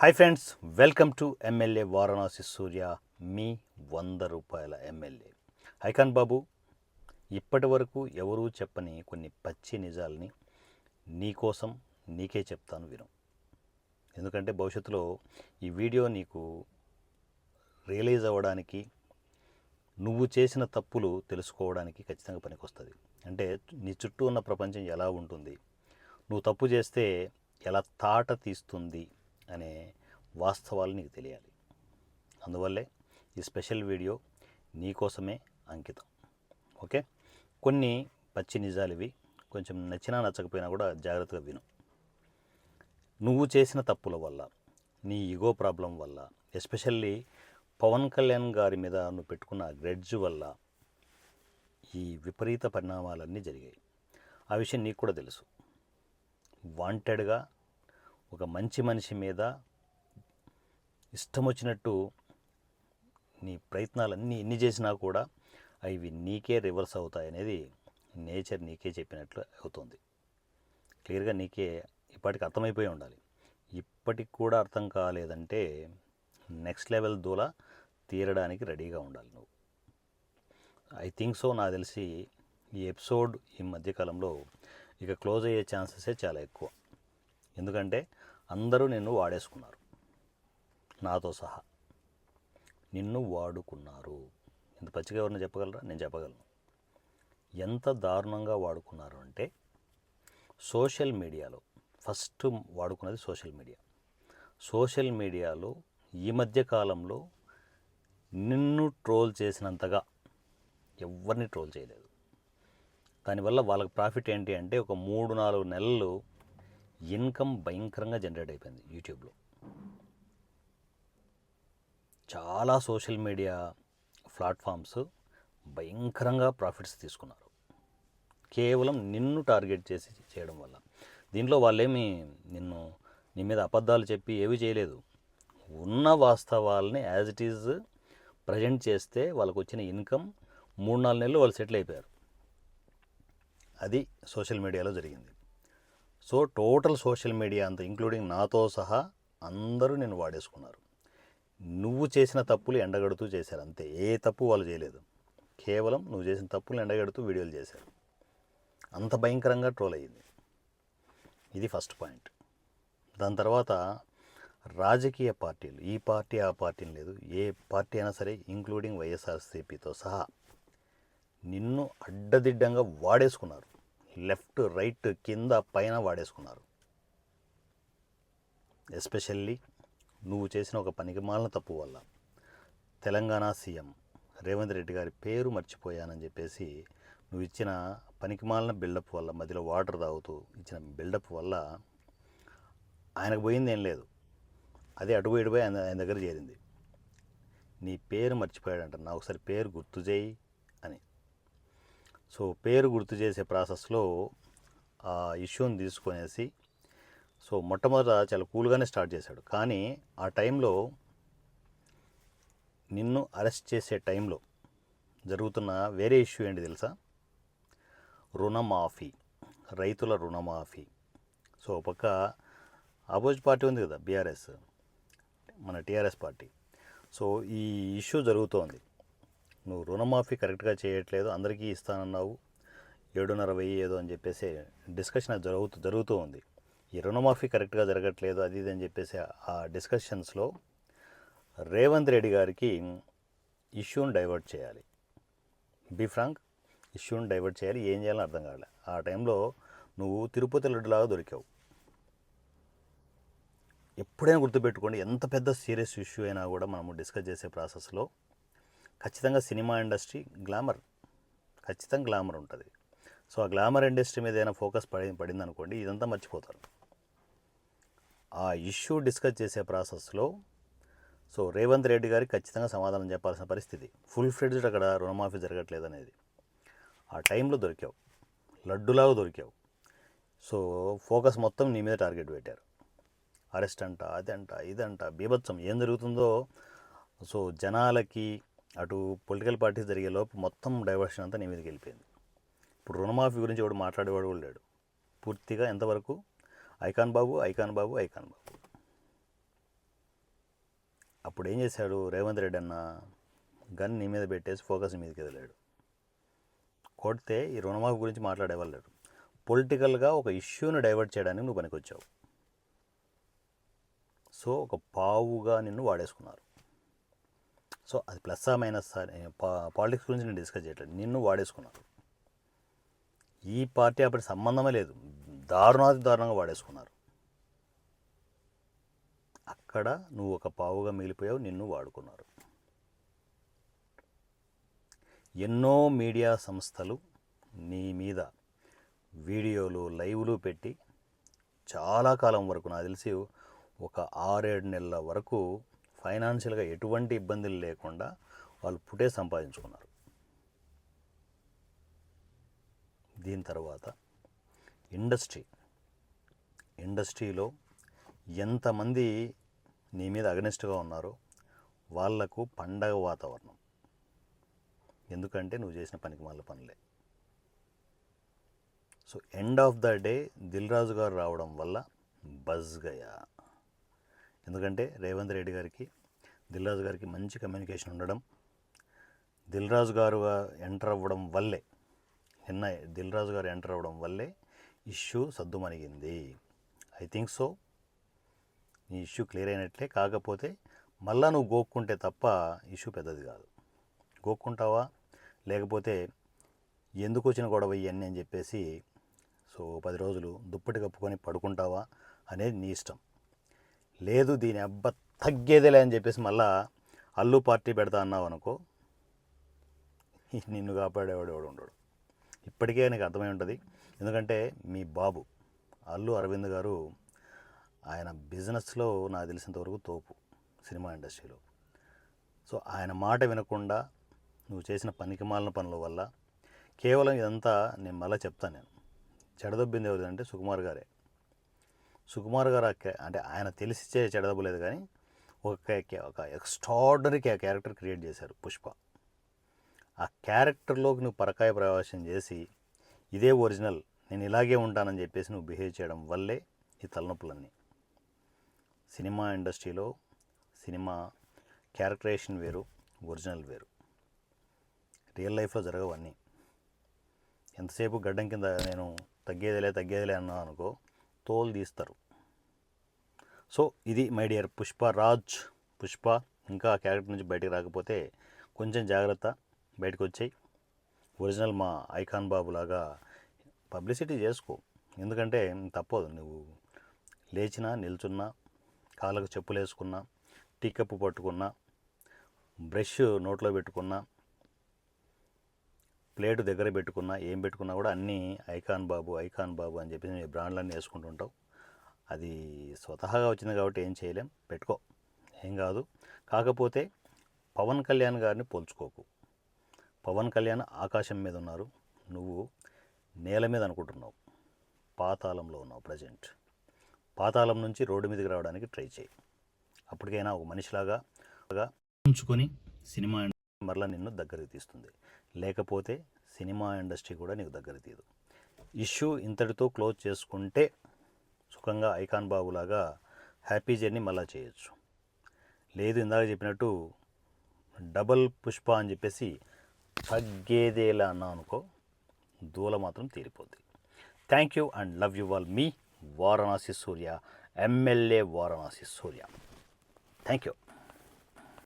Hi friends welcome to MLA Varanasi Surya మీ వంద రూపాయల MLA హైకాన్ బాబు ఇప్పటి వరకు ఎవరూ చెప్పని కొన్ని పచ్చి నిజాలని నీకోసం నీకే చెప్తాను విను. ఎందుకంటే భవిష్యత్తులో ఈ వీడియో నీకు రియలైజ్ అవ్వడానికి నువ్వు చేసిన తప్పులు తెలుసుకోవడానికి ఖచ్చితంగా పనికొస్తుంది. అంటే నీ చుట్టూ ఉన్న ప్రపంచం ఎలా ఉంటుంది నువ్వు తప్పు చేస్తే ఎలా తాట తీస్తుంది అనే వాస్తవాలు నీకు తెలియాలి. అందువల్లే ఈ స్పెషల్ వీడియో నీకోసమే అంకితం. ఓకే? కొన్ని పచ్చి నిజాలు ఇవి. కొంచెం నచ్చినా నచ్చకపోయినా కూడా జాగ్రత్తగా విను. నువ్వు చేసిన తప్పుల వల్ల నీ ఈగో ప్రాబ్లం వల్ల ఎస్పెషల్లీ పవన్ కళ్యాణ్ గారి మీద నువ్వు పెట్టుకున్న గ్రెడ్జ్ వల్ల ఈ విపరీత పరిణామాలన్నీ జరిగాయి. ఆ విషయం నీకు కూడా తెలుసు. వాంటెడ్గా ఒక మంచి మనిషి మీద ఇష్టం వచ్చినట్టు నీ ప్రయత్నాలన్నీ ఎన్ని చేసినా కూడా అవి నీకే రివర్స్ అవుతాయి అనేది నేచర్ నీకే చెప్పినట్లు అవుతుంది. క్లియర్గా నీకే ఇప్పటికి అర్థమైపోయి ఉండాలి. ఇప్పటికి కూడా అర్థం కాలేదంటే నెక్స్ట్ లెవెల్ దూల తీరడానికి రెడీగా ఉండాలి నువ్వు. ఐ థింక్ సో నాకు తెలిసి ఈ ఎపిసోడ్ ఈ మధ్యకాలంలో ఇక క్లోజ్ అయ్యే ఛాన్సెసే చాలా ఎక్కువ. ఎందుకంటే అందరూ నిన్ను వాడేసుకున్నారు. నాతో సహా నిన్ను వాడుకున్నారు. ఇంత పచ్చిగా ఎవరిని చెప్పగలరా? నేను చెప్పగలను. ఎంత దారుణంగా వాడుకున్నారు అంటే సోషల్ మీడియాలో ఫస్ట్ వాడుకున్నది సోషల్ మీడియా. సోషల్ మీడియాలో ఈ మధ్య కాలంలో నిన్ను ట్రోల్ చేసినంతగా ఎవరిని ట్రోల్ చేయలేదు. దానివల్ల వాళ్ళకి ప్రాఫిట్ ఏంటి అంటే ఒక మూడు నాలుగు నెలలు ఇన్కమ్ భయంకరంగా జనరేట్ అయిపోయింది యూట్యూబ్లో. చాలా సోషల్ మీడియా ప్లాట్ఫామ్స్ భయంకరంగా ప్రాఫిట్స్ తీసుకున్నారు. కేవలం నిన్ను టార్గెట్ చేసి చేయడం వల్ల. దీంట్లో వాళ్ళేమి నిన్ను నీ మీద అబద్ధాలు చెప్పి ఏవి చేయలేదు. ఉన్న వాస్తవాలని యాజ్ ఇట్ ఈజ్ ప్రజెంట్ చేస్తే వాళ్ళకు వచ్చిన ఇన్కమ్ మూడు నాలుగు నెలలు వాళ్ళు సెటిల్ అయిపోయారు. అది సోషల్ మీడియాలో జరిగింది. సో టోటల్ సోషల్ మీడియా అంతా ఇంక్లూడింగ్ నాతో సహా అందరూ నేను వాడేసుకున్నారు. నువ్వు చేసిన తప్పులు ఎండగడుతూ చేశారు అంతే. ఏ తప్పు వాళ్ళు చేయలేదు. కేవలం నువ్వు చేసిన తప్పులు ఎండగడుతూ వీడియోలు చేశారు. అంత భయంకరంగా ట్రోల్ అయ్యింది. ఇది ఫస్ట్ పాయింట్. దాని తర్వాత రాజకీయ పార్టీలు ఈ పార్టీ ఆ పార్టీని లేదు ఏ పార్టీ అయినా సరే ఇంక్లూడింగ్ వైఎస్ఆర్సీపీతో సహా నిన్ను అడ్డదిడ్డంగా వాడేసుకున్నారు. లెఫ్ట్ రైట్ కింద పైన వాడేసుకున్నారు. ఎస్పెషల్లీ నువ్వు చేసిన ఒక పనికిమాలిన తప్పు వల్ల. తెలంగాణ సీఎం రేవంత్ రెడ్డి గారి పేరు మర్చిపోయానని చెప్పేసి నువ్వు ఇచ్చిన పనికిమాలిన బిల్డప్ వల్ల మధ్యలో వాటర్ తాగుతూ ఇచ్చిన బిల్డప్ వల్ల ఆయనకు పోయింది ఏం లేదు. అదే అటుపోయి ఆయన ఆయన దగ్గర చేరింది. నీ పేరు మర్చిపోయాడంట. నా ఒకసారి పేరు గుర్తు చేయి. సో పేరు గుర్తు చేసే ప్రాసెస్లో ఆ ఇష్యూని తీసుకొనేసి సో మొట్టమొదట చాలా కూల్గానే స్టార్ట్ చేశాడు. కానీ ఆ టైంలో నిన్ను అరెస్ట్ చేసే టైంలో జరుగుతున్న వేరే ఇష్యూ ఏంటి తెలుసా? రుణమాఫీ రైతుల రుణమాఫీ. సో పక్క ఆపోజిట్ పార్టీ ఉంది కదా బీఆర్ఎస్ మన టీఆర్ఎస్ పార్టీ. సో ఈ ఇష్యూ జరుగుతోంది. నువ్వు రుణమాఫీ కరెక్ట్గా చేయట్లేదు అందరికీ ఇస్తానన్నావు. ఏడున్నర వెయ్యి ఏదో అని చెప్పేసి డిస్కషన్ అది జరుగుతూ జరుగుతూ ఉంది. ఈ రుణమాఫీ కరెక్ట్గా జరగట్లేదు అది ఇది అని చెప్పేసి ఆ డిస్కషన్స్లో రేవంత్ రెడ్డి గారికి ఇష్యూని డైవర్ట్ చేయాలి. బి ఫ్రాంక్ ఇష్యూని డైవర్ట్ చేయాలి. ఏం చేయాలని అర్థం కాలే ఆ టైంలో నువ్వు తిరుపతి లడ్డులాగా దొరికావు. ఎప్పుడైనా గుర్తుపెట్టుకోండి ఎంత పెద్ద సీరియస్ ఇష్యూ అయినా కూడా మనము డిస్కస్ చేసే ప్రాసెస్లో ఖచ్చితంగా సినిమా ఇండస్ట్రీ గ్లామర్ ఖచ్చితంగా గ్లామర్ ఉంటుంది. సో ఆ గ్లామర్ ఇండస్ట్రీ మీద ఏదైనా ఫోకస్ పడి పడింది అనుకోండి ఇదంతా మర్చిపోతారు. ఆ ఇష్యూ డిస్కస్ చేసే ప్రాసెస్లో సో రేవంత్ రెడ్డి గారికి ఖచ్చితంగా సమాధానం చెప్పాల్సిన పరిస్థితి. ఫుల్ ఫ్లెడ్జ్డ్ అక్కడ రుణమాఫీ జరగట్లేదు అనేది ఆ టైంలో దొరికావు. లడ్డులాగా దొరికావు. సో ఫోకస్ మొత్తం నీ మీద టార్గెట్ పెట్టారు. అరెస్ట్ అంట అదంట ఇదంట బీభత్సం ఏం జరుగుతుందో సో జనాలకి అటు పొలిటికల్ పార్టీస్ జరిగే లోపు మొత్తం డైవర్షన్ అంతా నీ మీదకి వెళ్ళిపోయింది. ఇప్పుడు రుణమాఫీ గురించి ఎవడు మాట్లాడేవాడు కూడా లేడు. పూర్తిగా ఎంతవరకు? ఐకాన్ బాబు ఐకాన్ బాబు ఐకాన్ బాబు. అప్పుడు ఏం చేశాడు రేవంత్ రెడ్డి అన్న? గన్ నీ మీద పెట్టేసి ఫోకస్ మీదకి వదిలాడు. కొడితే ఈ రుణమాఫీ గురించి మాట్లాడేవాళ్ళు లేరు. పొలిటికల్గా ఒక ఇష్యూని డైవర్ట్ చేయడానికి నువ్వు పనికొచ్చావు. సో ఒక పావుగా నిన్ను వాడేసుకున్నారు. సో అది ప్లస్ మైనస్ పాలిటిక్స్ గురించి నేను డిస్కస్ చేయట్లేదు. నిన్ను వాడేసుకున్నారు ఈ పార్టీ అప్పటి సంబంధమే లేదు. దారుణాతి దారుణంగా వాడేసుకున్నారు. అక్కడ నువ్వు ఒక పావుగా మిగిలిపోయావు నిన్ను వాడుకున్నారు. ఎన్నో మీడియా సంస్థలు నీ మీద వీడియోలు లైవ్లు పెట్టి చాలా కాలం వరకు నాకు తెలిసి ఒక ఆరేడు నెలల వరకు ఫైనాన్షియల్గా ఎటువంటి ఇబ్బందులు లేకుండా వాళ్ళు పుటే సంపాదించుకున్నారు. దీని తర్వాత ఇండస్ట్రీ. ఇండస్ట్రీలో ఎంతమంది నీ మీద అగనిస్ట్గా ఉన్నారో వాళ్ళకు పండగ వాతావరణం. ఎందుకంటే నువ్వు చేసిన పనికి మళ్ళీ పనులే. So end of the day Dil Raju garu రావడం వల్ల బజ్గయా ఎందుకంటే రేవంత్ రెడ్డి గారికి దిల్ రాజు గారికి మంచి కమ్యూనికేషన్ ఉండడం దిల్ రాజు గారు ఎంటర్ అవ్వడం వల్లే నిన్న దిల్ రాజు గారు ఎంటర్ అవ్వడం వల్లే ఇష్యూ సద్దుమణిగింది. I think so. నీ ఇష్యూ క్లియర్ అయినట్లే కాకపోతే మళ్ళా నువ్వు గోక్కుంటే తప్ప ఇష్యూ పెద్దది కాదు. గోక్కుంటావా? లేకపోతే ఎందుకు వచ్చిన గొడవ ఇవన్నీ అని చెప్పేసి సో పది రోజులు దుప్పటి కప్పుకొని పడుకుంటావా అనేది నీ ఇష్టం. లేదు దీని అబ్బ తగ్గేదేలే అని చెప్పేసి మళ్ళా అల్లు పార్టీ పెడతా అన్నావు అనుకో నిన్ను కాపాడేవాడు ఎవడు ఉండడు. ఇప్పటికే నీకు అర్థమై ఉంటుంది. ఎందుకంటే మీ బాబు అల్లు అరవింద్ గారు ఆయన బిజినెస్లో నాకు తెలిసినంతవరకు తోపు సినిమా ఇండస్ట్రీలో. సో ఆయన మాట వినకుండా నువ్వు చేసిన పనికి మాలిన పనుల వల్ల కేవలం ఇదంతా నేను మళ్ళీ చెప్తాను నేను. చెడదొబ్బింది ఎవరిదంటే అంటే సుకుమార్ గారే. సుకుమార్ గారు అంటే ఆయన తెలిసి చే కానీ ఒక ఒక ఎక్స్ట్రాడనరీ క్యారెక్టర్ క్రియేట్ చేశారు పుష్ప. ఆ క్యారెక్టర్లోకి నువ్వు పరకాయ ప్రవేశం చేసి ఇదే ఒరిజినల్ నేను ఇలాగే ఉంటానని చెప్పేసి నువ్వు బిహేవ్ చేయడం వల్లే ఈ తలనొప్పులన్నీ. సినిమా ఇండస్ట్రీలో సినిమా క్యారెక్టరేషన్ వేరు ఒరిజినల్ వేరు. రియల్ లైఫ్లో జరగవన్నీ. ఎంతసేపు గడ్డం కింద నేను తగ్గేదిలే తగ్గేదిలే అన్నా అనుకో తోలు తీస్తారు. సో ఇది మై డియర్ పుష్ప రాజ్. పుష్ప ఇంకా ఆ క్యారెక్టర్ నుంచి బయటకు రాకపోతే కొంచెం జాగ్రత్త బయటకు వచ్చాయి. ఒరిజినల్ మా ఐకాన్ బాబు లాగా పబ్లిసిటీ చేసుకో. ఎందుకంటే తప్పదు నువ్వు లేచినా నిల్చున్నా కాళ్ళకు చెప్పులు వేసుకున్నా టీకప్పు పట్టుకున్నా బ్రష్ నోట్లో పెట్టుకున్నా ప్లేటు దగ్గర పెట్టుకున్నా ఏం పెట్టుకున్నా కూడా అన్నీ ఐకాన్ బాబు ఐకాన్ బాబు అని చెప్పి నేను బ్రాండ్లన్నీ వేసుకుంటుంటావు అది స్వతహాగా వచ్చింది కాబట్టి ఏం చేయలేం. పెట్టుకో. ఏం కాదు. కాకపోతే పవన్ కళ్యాణ్ గారిని పోల్చుకోకు. పవన్ కళ్యాణ్ ఆకాశం మీద ఉన్నారు. నువ్వు నేల మీద అనుకుంటున్నావు. పాతాళంలో ఉన్నావు ప్రజెంట్ పాతాళం నుంచి రోడ్డు మీదకి రావడానికి ట్రై చేయి. అప్పటికైనా ఒక మనిషిలాగా ఉంచుకొని సినిమా మరలా నిన్ను దగ్గరికి తీస్తుంది. లేకపోతే సినిమా ఇండస్ట్రీ కూడా నీకు దగ్గర తీయదు. ఇష్యూ ఇంతటితో క్లోజ్ చేసుకుంటే సుఖంగా ఐకాన్ బాబులాగా హ్యాపీ జర్నీ మళ్ళా చేయొచ్చు. లేదు ఇందాక చెప్పినట్టు డబల్ పుష్ప అని చెప్పేసి తగ్గేదేలా అన్నా అనుకో దూల మాత్రం తీరిపోద్ది. Thank you and love you all me Varanasi Surya MLA Varanasi Surya. Thank you